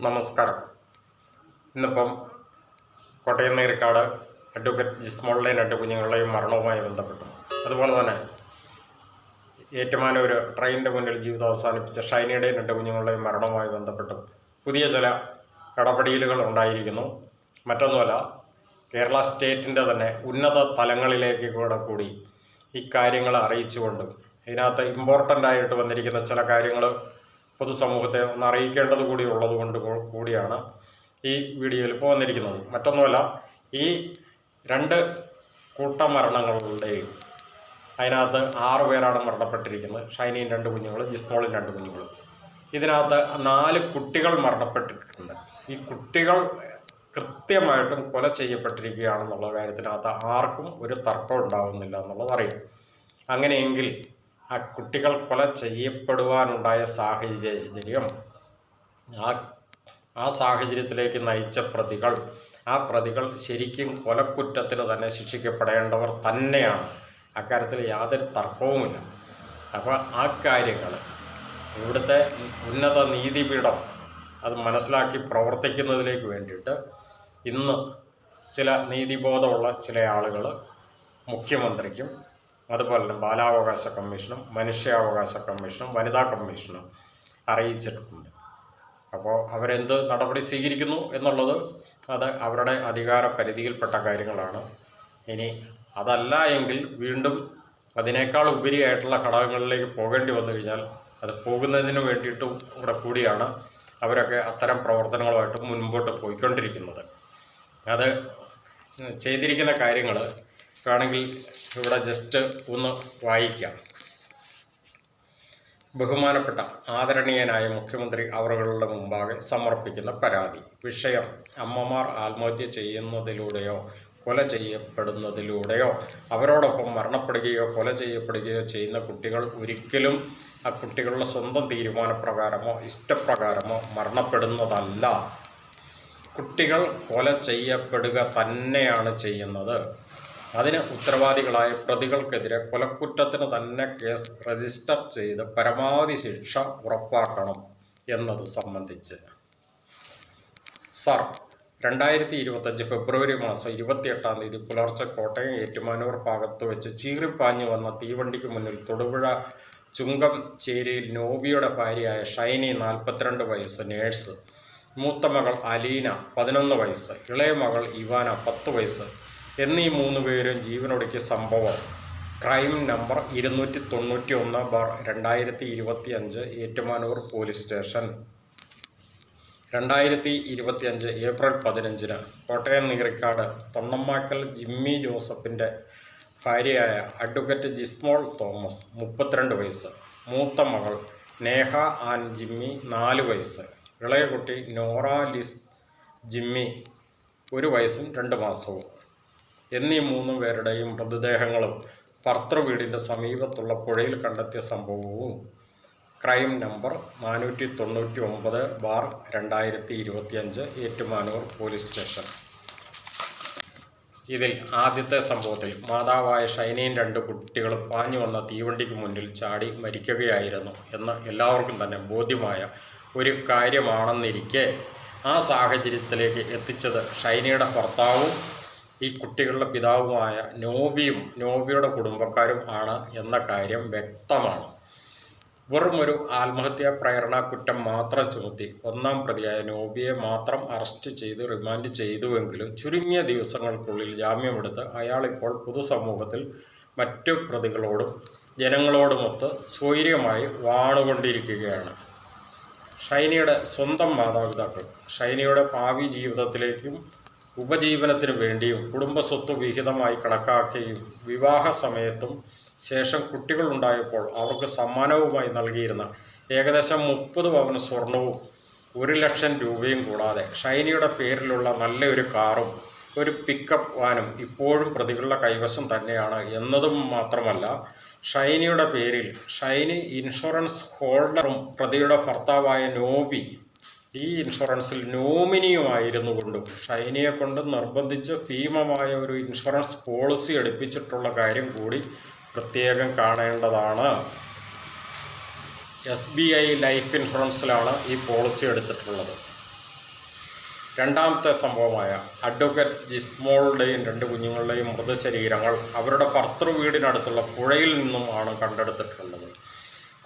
നമസ്കാരം. ഇന്നിപ്പം കോട്ടയം നീരിക്കാട് അഡ്വക്കേറ്റ് ജിസ്മോളിലെയും രണ്ട് കുഞ്ഞുങ്ങളുടെയും മരണവുമായി ബന്ധപ്പെട്ടു. അതുപോലെ തന്നെ ഏറ്റുമാനൂർ ട്രെയിനിന്റെ മുന്നിൽ ജീവിതം അവസാനിപ്പിച്ച ഷൈനിയുടെയും രണ്ട് കുഞ്ഞുങ്ങളുടെയും മരണവുമായി ബന്ധപ്പെട്ടു. പുതിയ ചില ഇടപെടലുകൾ ഉണ്ടായിരിക്കുന്നു. മറ്റൊന്നുമല്ല കേരള സ്റ്റേറ്റിന്റെ തന്നെ ഉന്നത തലങ്ങളിലേക്ക് കൂടെ കൂടി ഇക്കാര്യങ്ങൾ കാര്യങ്ങൾ അറിയിച്ചുകൊണ്ട് ഇതിനകത്ത് ഇമ്പോർട്ടന്റ് ആയിട്ട് വന്നിരിക്കുന്ന ചില കാര്യങ്ങൾ പൊതുസമൂഹത്തെ ഒന്ന് അറിയിക്കേണ്ടത് കൂടി ഉള്ളത് കൊണ്ട് കൂടിയാണ് ഈ വീഡിയോയിൽ ഇപ്പോൾ വന്നിരിക്കുന്നത്. മറ്റൊന്നുമല്ല ഈ രണ്ട് കൂട്ടമരണങ്ങളുടെയും അതിനകത്ത് ആറ് പേരാണ് മരണപ്പെട്ടിരിക്കുന്നത്. ഷൈനിയും രണ്ട് കുഞ്ഞുങ്ങളും ജിസ്മോളും രണ്ട് കുഞ്ഞുങ്ങളും. ഇതിനകത്ത് നാല് കുട്ടികൾ മരണപ്പെട്ടിട്ടുണ്ട്. ഈ കുട്ടികൾ കൃത്യമായിട്ടും കൊല ചെയ്യപ്പെട്ടിരിക്കുകയാണെന്നുള്ള കാര്യത്തിനകത്ത് ആർക്കും ഒരു തർക്കം ഉണ്ടാവുന്നില്ല എന്നുള്ളത് അറിയാം. അങ്ങനെയെങ്കിൽ ആ കുട്ടികൾ കൊല ചെയ്യപ്പെടുവാനുണ്ടായ സാഹചര്യം ആ ആ സാഹചര്യത്തിലേക്ക് നയിച്ച പ്രതികൾ ആ പ്രതികൾ ശരിക്കും കൊലക്കുറ്റത്തിന് തന്നെ ശിക്ഷിക്കപ്പെടേണ്ടവർ തന്നെയാണ്. അക്കാര്യത്തിൽ യാതൊരു തർക്കവുമില്ല. അപ്പോൾ ആ കാര്യങ്ങൾ ഇവിടുത്തെ ഉന്നത നീതിപീഠം അത് മനസ്സിലാക്കി പ്രവർത്തിക്കുന്നതിലേക്ക് വേണ്ടിയിട്ട് ഇന്ന് ചില നീതിബോധമുള്ള ചില ആളുകൾ മുഖ്യമന്ത്രിക്കും അതുപോലെ തന്നെ ബാലാവകാശ കമ്മീഷനും മനുഷ്യാവകാശ കമ്മീഷനും വനിതാ കമ്മീഷനും അറിയിച്ചിട്ടുണ്ട്. അപ്പോൾ അവരെന്ത് നടപടി സ്വീകരിക്കുന്നു എന്നുള്ളത് അത് അവരുടെ അധികാര പരിധിയിൽപ്പെട്ട കാര്യങ്ങളാണ്. ഇനി അതല്ല എങ്കിൽ വീണ്ടും അതിനേക്കാൾ ഉപരിയായിട്ടുള്ള ഘടകങ്ങളിലേക്ക് പോകേണ്ടി വന്നു കഴിഞ്ഞാൽ അത് പോകുന്നതിന് വേണ്ടിയിട്ടും കൂടെ കൂടിയാണ് അവരൊക്കെ അത്തരം പ്രവർത്തനങ്ങളുമായിട്ട് മുൻപോട്ട് പോയിക്കൊണ്ടിരിക്കുന്നത്. അത് ചെയ്തിരിക്കുന്ന കാര്യങ്ങൾ വേണമെങ്കിൽ ഇവിടെ ജസ്റ്റ് ഒന്ന് വായിക്കാം. ബഹുമാനപ്പെട്ട ആദരണീയനായ മുഖ്യമന്ത്രി അവറുകളുടെ മുമ്പാകെ സമർപ്പിക്കുന്ന പരാതി. വിഷയം അമ്മമാർ ആത്മഹത്യ ചെയ്യുന്നതിലൂടെയോ കൊല ചെയ്യപ്പെടുന്നതിലൂടെയോ അവരോടൊപ്പം മരണപ്പെടുകയോ കൊല ചെയ്യപ്പെടുകയോ ചെയ്യുന്ന കുട്ടികൾ ഒരിക്കലും ആ കുട്ടികളുടെ സ്വന്തം തീരുമാനപ്രകാരമോ ഇഷ്ടപ്രകാരമോ മരണപ്പെടുന്നതല്ല. കുട്ടികൾ കൊല ചെയ്യപ്പെടുക തന്നെയാണ് ചെയ്യുന്നത്. അതിന് ഉത്തരവാദികളായ പ്രതികൾക്കെതിരെ കൊലക്കുറ്റത്തിന് തന്നെ കേസ് രജിസ്റ്റർ ചെയ്ത് പരമാവധി ശിക്ഷ ഉറപ്പാക്കണം എന്നത് സംബന്ധിച്ച്. സർ രണ്ടായിരത്തി ഇരുപത്തഞ്ച് ഫെബ്രുവരി മാസം ഇരുപത്തിയെട്ടാം തീയതി പുലർച്ചെ കോട്ടയം ഏറ്റുമാനൂർ ഭാഗത്ത് വെച്ച് ചീറിപ്പാഞ്ഞു വന്ന തീവണ്ടിക്ക് മുന്നിൽ തൊടുപുഴ ചുങ്കം ചേരിയിൽ നോബിയുടെ ഭാര്യയായ ഷൈനി നാൽപ്പത്തിരണ്ട് വയസ്സ് നേഴ്സ് മൂത്ത മകൾ അലീന പതിനൊന്ന് വയസ്സ് ഇളയ മകൾ ഇവാന പത്ത് വയസ്സ് എന്നീ മൂന്ന് പേരും ജീവനൊടുക്കിയ സംഭവം. ക്രൈം നമ്പർ ഇരുന്നൂറ്റി തൊണ്ണൂറ്റി ഒന്ന് ബാർ രണ്ടായിരത്തി ഇരുപത്തി അഞ്ച് ഏറ്റുമാനൂർ പോലീസ് സ്റ്റേഷൻ. രണ്ടായിരത്തി ഇരുപത്തി അഞ്ച് ഏപ്രിൽ പതിനഞ്ചിന് കോട്ടയം നീറിക്കാട് തൊണ്ണമ്മാക്കൽ ജിമ്മി ജോസഫിന്റെ ഭാര്യയായ അഡ്വക്കേറ്റ് ജിസ്മോൾ തോമസ് മുപ്പത്തിരണ്ട് വയസ്സ്. മൂത്ത മകൾ നേഹ ആൻ ജിമ്മി നാല് വയസ്സ്. ഇളയ കുട്ടി നോറ ലിസ് ജിമ്മി ഒരു വയസ്സും രണ്ട് മാസവും. എന്നീ മൂന്ന് പേരുടെയും മൃതദേഹങ്ങളും ഭർത്തൃവീടിന്റെ സമീപത്തുള്ള പുഴയിൽ കണ്ടെത്തിയ സംഭവവും ക്രൈം നമ്പർ നാനൂറ്റി തൊണ്ണൂറ്റി ഒമ്പത് ബാർ രണ്ടായിരത്തി ഇരുപത്തിയഞ്ച് ഏറ്റുമാനൂർ പോലീസ് സ്റ്റേഷൻ. ഇതിൽ ആദ്യത്തെ സംഭവത്തിൽ മാതാവായ ഷൈനയും രണ്ട് കുട്ടികളും പാഞ്ഞു വന്ന തീവണ്ടിക്ക് മുന്നിൽ ചാടി മരിക്കുകയായിരുന്നു എന്ന് എല്ലാവർക്കും തന്നെ ബോധ്യമായ ഒരു കാര്യമാണെന്നിരിക്കെ ആ സാഹചര്യത്തിലേക്ക് എത്തിച്ചത് ഷൈനയുടെ ഭർത്താവും ഈ കുട്ടികളുടെ പിതാവുമായ നോബിയും നോബിയുടെ കുടുംബക്കാരും ആണ് എന്ന കാര്യം വ്യക്തമാണ്. വെറും ഒരു ആത്മഹത്യാ പ്രേരണ കുറ്റം മാത്രം ചുമത്തി ഒന്നാം പ്രതിയായ നോബിയെ മാത്രം അറസ്റ്റ് ചെയ്ത് റിമാൻഡ് ചെയ്തുവെങ്കിലും ചുരുങ്ങിയ ദിവസങ്ങൾക്കുള്ളിൽ ജാമ്യമെടുത്ത് അയാളിപ്പോൾ പൊതുസമൂഹത്തിൽ മറ്റു പ്രതികളോടും ജനങ്ങളോടുമൊത്ത് സ്വൈര്യമായി വാണുകൊണ്ടിരിക്കുകയാണ്. ഷൈനിയുടെ സ്വന്തം മാതാപിതാക്കൾ ഷൈനിയുടെ ഭാവി ജീവിതത്തിലേക്കും ഉപജീവനത്തിനു വേണ്ടിയും കുടുംബസ്വത്ത് വിഹിതമായി കണക്കാക്കുകയും വിവാഹ സമയത്തും ശേഷം കുട്ടികളുണ്ടായപ്പോൾ അവർക്ക് സമ്മാനവുമായി നൽകിയിരുന്ന ഏകദേശം മുപ്പത് പവൻ സ്വർണവും ഒരു ലക്ഷം രൂപയും കൂടാതെ ഷൈനിയുടെ പേരിലുള്ള നല്ലൊരു കാറും ഒരു പിക്കപ്പ് വാനും ഇപ്പോഴും പ്രതികളുടെ കൈവശം തന്നെയാണ് എന്നതും മാത്രമല്ല ഷൈനിയുടെ പേരിൽ ഷൈനി ഇൻഷുറൻസ് ഹോൾഡറും പ്രതിയുടെ ഭർത്താവായ നോബി ഈ ഇൻഷുറൻസിൽ നോമിനിയുമായിരുന്നു കൊണ്ടും ഷൈനിയെ കൊണ്ട് നിർബന്ധിച്ച് ഭീമമായ ഒരു ഇൻഷുറൻസ് പോളിസി എടുപ്പിച്ചിട്ടുള്ള കാര്യം കൂടി പ്രത്യേകം കാണേണ്ടതാണ്. എസ് ബി ഐ ലൈഫ് ഇൻഷുറൻസിലാണ് ഈ പോളിസി എടുത്തിട്ടുള്ളത്. രണ്ടാമത്തെ സംഭവമായ അഡ്വക്കേറ്റ് ജിസ്മോളുടെയും രണ്ട് കുഞ്ഞുങ്ങളുടെയും മൃതശരീരങ്ങൾ അവരുടെ ഭർത്തൃ വീടിനടുത്തുള്ള പുഴയിൽ നിന്നുമാണ് കണ്ടെടുത്തിട്ടുള്ളത്.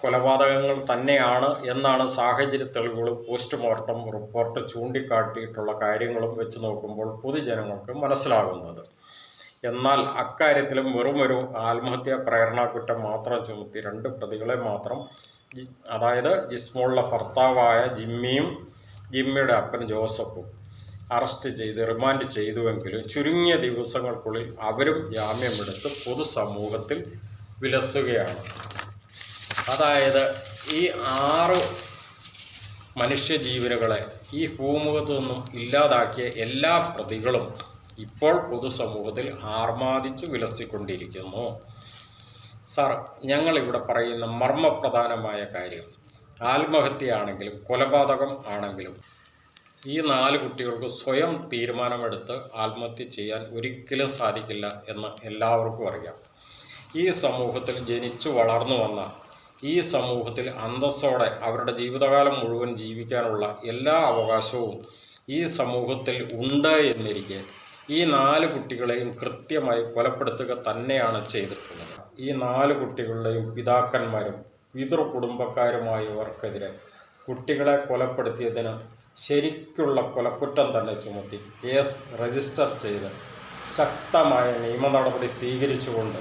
കൊലപാതകങ്ങൾ തന്നെയാണ് എന്നാണ് സാഹചര്യ തെളിവുകളും പോസ്റ്റ്മോർട്ടം റിപ്പോർട്ട് ചൂണ്ടിക്കാട്ടിയിട്ടുള്ള കാര്യങ്ങളും വെച്ച് നോക്കുമ്പോൾ പൊതുജനങ്ങൾക്ക് മനസ്സിലാകുന്നത്. എന്നാൽ അക്കാര്യത്തിലും വെറുമൊരു ആത്മഹത്യാ പ്രേരണാ കുറ്റം മാത്രം ചുമത്തി രണ്ട് പ്രതികളെ മാത്രം അതായത് ജിസ്മോളിലെ ഭർത്താവായ ജിമ്മിയും ജിമ്മിയുടെ അപ്പൻ ജോസഫും അറസ്റ്റ് ചെയ്ത് റിമാൻഡ് ചെയ്തുവെങ്കിലും ചുരുങ്ങിയ ദിവസങ്ങൾക്കുള്ളിൽ അവരും ജാമ്യമെടുത്ത് പൊതുസമൂഹത്തിൽ വിലസുകയാണ്. അതായത് ഈ ആറ് മനുഷ്യജീവനുകളെ ഈ ഭൂമുഖത്തു നിന്നും ഇല്ലാതാക്കിയ എല്ലാ പ്രതികളും ഇപ്പോൾ പൊതുസമൂഹത്തിൽ ആർമാദിച്ച് വിലസിക്കൊണ്ടിരിക്കുന്നു. സാർ ഞങ്ങളിവിടെ പറയുന്ന മർമ്മപ്രധാനമായ കാര്യം ആത്മഹത്യയാണെങ്കിലും കൊലപാതകം ആണെങ്കിലും ഈ നാല് കുട്ടികൾക്ക് സ്വയം തീരുമാനമെടുത്ത് ആത്മഹത്യ ചെയ്യാൻ ഒരിക്കലും സാധിക്കില്ല എന്ന് എല്ലാവർക്കും അറിയാം. ഈ സമൂഹത്തിൽ ജനിച്ചു വളർന്നു വന്ന ഈ സമൂഹത്തിൽ അന്തസ്സോടെ അവരുടെ ജീവിതകാലം മുഴുവൻ ജീവിക്കാനുള്ള എല്ലാ അവകാശവും ഈ സമൂഹത്തിൽ ഉണ്ട് എന്നിരിക്കെ ഈ നാല് കുട്ടികളെയും കൃത്യമായി കൊലപ്പെടുത്തുക തന്നെയാണ് ചെയ്തിട്ടുള്ളത്. ഈ നാല് കുട്ടികളുടെയും പിതാക്കന്മാരും പിതൃ കുടുംബക്കാരുമായവർക്കെതിരെ കുട്ടികളെ കൊലപ്പെടുത്തിയതിന് ശരിക്കുള്ള കൊലക്കുറ്റം തന്നെ ചുമത്തി കേസ് രജിസ്റ്റർ ചെയ്ത് ശക്തമായ നിയമ നടപടി സ്വീകരിച്ചുകൊണ്ട്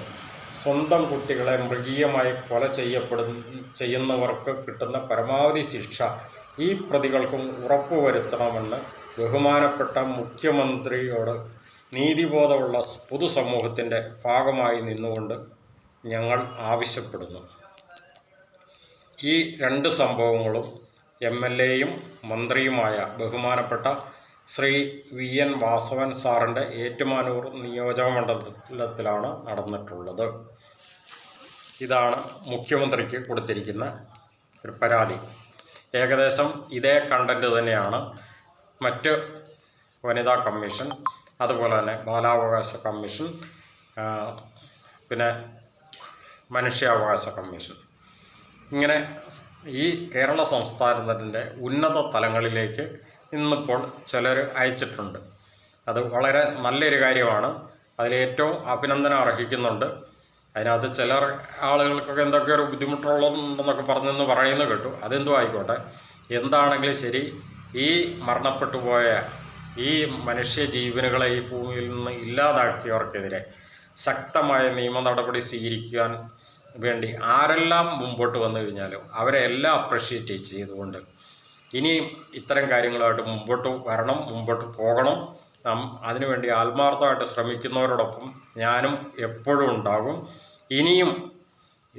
സ്വന്തം കുട്ടികളെ മൃഗീയമായി കൊല ചെയ്യപ്പെടുന്ന ചെയ്യുന്നവർക്ക് കിട്ടുന്ന പരമാവധി ശിക്ഷ ഈ പ്രതികൾക്കും ഉറപ്പുവരുത്തണമെന്ന് ബഹുമാനപ്പെട്ട മുഖ്യമന്ത്രിയോട് നീതിബോധമുള്ള പൊതുസമൂഹത്തിന്റെ ഭാഗമായി നിന്നുകൊണ്ട് ഞങ്ങൾ ആവശ്യപ്പെടുന്നു. ഈ രണ്ട് സംഭവങ്ങളും എം എൽ എയും മന്ത്രിയുമായ ബഹുമാനപ്പെട്ട ശ്രീ വി എൻ വാസവൻ സാറിന്റെ ഏറ്റുമാനൂർ നിയോജക മണ്ഡലത്തിലാണ് നടന്നിട്ടുള്ളത്. ഇതാണ് മുഖ്യമന്ത്രിക്ക് കൊടുത്തിരിക്കുന്ന ഒരു പരാതി. ഏകദേശം ഇതേ കണ്ടന്റ് തന്നെയാണ് മറ്റ് വനിതാ കമ്മീഷൻ അതുപോലെ തന്നെ ബാലാവകാശ കമ്മീഷൻ പിന്നെ മനുഷ്യാവകാശ കമ്മീഷൻ. ഇങ്ങനെ ഈ കേരള സംസ്ഥാനത്തിന്റെ ഉന്നത തലങ്ങളിലേക്ക് ഇന്നിപ്പോൾ ചിലർ അയച്ചിട്ടുണ്ട്. അത് വളരെ നല്ലൊരു കാര്യമാണ്. അതിലേറ്റവും അഭിനന്ദനം അർഹിക്കുന്നുണ്ട്. അതിനകത്ത് ചിലർ ആളുകൾക്കൊക്കെ എന്തൊക്കെ ഒരു പറഞ്ഞെന്ന് പറയുന്നത് കേട്ടു. അതെന്തോ ആയിക്കോട്ടെ. എന്താണെങ്കിലും ശരി ഈ മരണപ്പെട്ടു പോയ ഈ മനുഷ്യ ജീവനുകളെ ഈ ഭൂമിയിൽ നിന്ന് ഇല്ലാതാക്കിയവർക്കെതിരെ ശക്തമായ നിയമ നടപടി സ്വീകരിക്കാൻ വേണ്ടി ആരെല്ലാം മുമ്പോട്ട് വന്നു കഴിഞ്ഞാലും അവരെ എല്ലാം അപ്രിഷ്യേറ്റ് ചെയ്തുകൊണ്ട് ഇനിയും ഇത്തരം കാര്യങ്ങളായിട്ട് മുമ്പോട്ട് വരണം മുമ്പോട്ട് പോകണം. നാം അതിനുവേണ്ടി ആത്മാർത്ഥമായിട്ട് ശ്രമിക്കുന്നവരോടൊപ്പം ഞാനും എപ്പോഴും ഉണ്ടാകും. ഇനിയും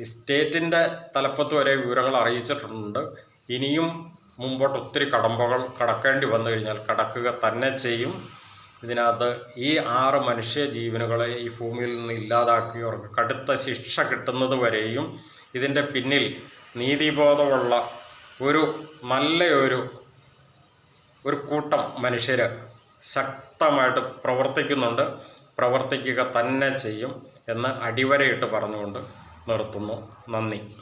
സ്റ്റേറ്റിന്റെ തലപ്പത്ത് വരെ വിവരങ്ങൾ അറിയിച്ചിട്ടുണ്ട്. ഇനിയും മുമ്പോട്ട് ഒത്തിരി കടമ്പകൾ കടക്കേണ്ടി വന്നു കഴിഞ്ഞാൽ കടക്കുക തന്നെ ചെയ്യും. ഇതിനകത്ത് ഈ ആറ് മനുഷ്യ ജീവനുകളെ ഈ ഭൂമിയിൽ നിന്ന് ഇല്ലാതാക്കിയവർക്ക് കടുത്ത ശിക്ഷ കിട്ടുന്നത് വരെയും ഇതിന്റെ പിന്നിൽ നീതിബോധമുള്ള ഒരു നല്ലയൊരു ഒരു കൂട്ടം മനുഷ്യർ ശക്തമായിട്ട് പ്രവർത്തിക്കുന്നുണ്ട്. പ്രവർത്തിക്കുക തന്നെ ചെയ്യും എന്ന് അടിവരയിട്ട് പറഞ്ഞുകൊണ്ട് നിർത്തുന്നു. നന്ദി.